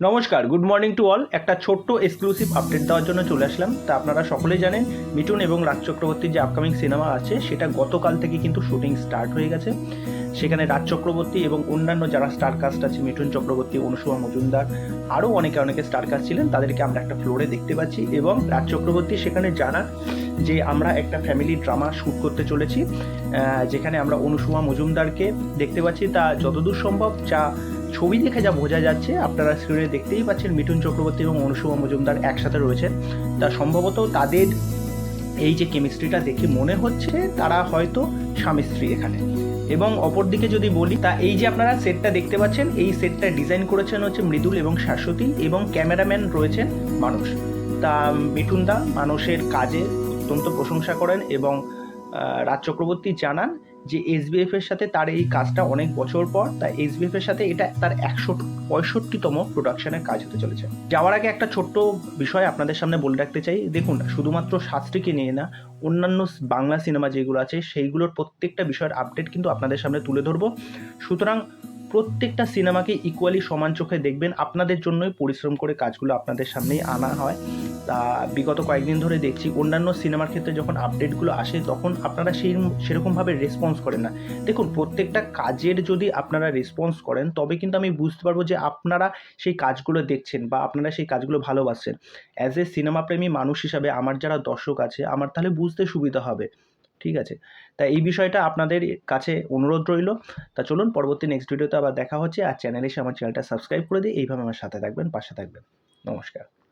নমস্কার, good morning to all. একটা ছোট্ট এক্সক্লুসিভ আপডেট দেওয়ার জন্য চলে আসলাম। তা আপনারা সকলেই জানেন, মিঠুন এবং রাজ চক্রবর্তীর যে আপকামিং সিনেমা আছে, সেটা গতকাল থেকে কিন্তু শুটিং স্টার্ট হয়ে গেছে। সেখানে রাজ চক্রবর্তী এবং অন্যান্য যারা স্টার কাস্ট আছে, মিঠুন চক্রবর্তী অনুসুমা মজুমদার, আরও অনেকে অনেকে স্টার কাস্ট ছিলেন, তাদেরকে আমরা একটা ফ্লোরে দেখতে পাচ্ছি এবং রাজ চক্রবর্তী সেখানে জানা যে আমরা একটা ফ্যামিলি ড্রামা শ্যুট করতে চলেছি। যেখানে আমরা অনুসুমা মজুমদারকে দেখতে পাচ্ছি। তা যতদূর সম্ভব, যা ছবি দেখে যা বোঝা যাচ্ছে, আপনারা স্ক্রিনে দেখতেই পাচ্ছেন মিঠুন চক্রবর্তী এবং অনুসুমা মজুমদার একসাথে রয়েছেন। তা সম্ভবত তাদের এই যে কেমিস্ট্রিটা দেখে মনে হচ্ছে, তারা হয়তো স্বামী স্ত্রী এখানে। এবং অপরদিকে যদি বলি, তা এই যে আপনারা সেটটা দেখতে পাচ্ছেন, এই সেটটা ডিজাইন করেছেন হচ্ছে মৃদুল এবং শাশ্বতী এবং ক্যামেরাম্যান রয়েছেন মানুষ। তা মিঠুনদা মানুষের কাজে অত্যন্ত প্রশংসা করেন এবং রাজ চক্রবর্তী জানান যে এসবিএফ এর সাথে তার এই কাজটা অনেক বছর পর, তা এসবিএফ এর সাথে এটা তার একশো পঁয়ষট্টিতম প্রোডাকশনের কাজ হতে চলেছে। যাওয়ার আগে একটা ছোট্ট বিষয় আপনাদের সামনে বলে রাখতে চাই। দেখুন, শুধুমাত্র শাস্ত্রীকে নিয়ে না, অন্যান্য বাংলা সিনেমা যেগুলো আছে, সেইগুলোর প্রত্যেকটা বিষয়ের আপডেট কিন্তু আপনাদের সামনে তুলে ধরবো। সুতরাং প্রত্যেকটা সিনেমাকে ইকুয়ালি সমান চোখে দেখবেন। আপনাদের জন্যই পরিশ্রম করে কাজগুলো আপনাদের সামনেই আনা হয়। তা বিগত কয়েকদিন ধরে দেখছি, অন্যান্য সিনেমার ক্ষেত্রে যখন আপডেটগুলো আসে, তখন আপনারা সেই সেরকমভাবে রেসপন্স করেন না। দেখুন, প্রত্যেকটা কাজের যদি আপনারা রেসপন্স করেন, তবে কিন্তু আমি বুঝতে পারব যে আপনারা সেই কাজগুলো দেখছেন বা আপনারা সেই কাজগুলো ভালোবাসছেন। অ্যাজ এ সিনেমা প্রেমী মানুষ হিসাবে আমার যারা দর্শক আছে, আমার তাহলে বুঝতে সুবিধা হবে। ঠিক আছে? তা এই বিষয়টা আপনাদের কাছে অনুরোধ রইল। তা চলুন, পরবর্তী নেক্সট ভিডিওতে আবার দেখা হচ্ছে। আর চ্যানেলে এসে আমার চ্যানেলটা সাবস্ক্রাইব করে দিয়ে এইভাবে আমার সাথে থাকবেন, পাশে থাকবেন। নমস্কার।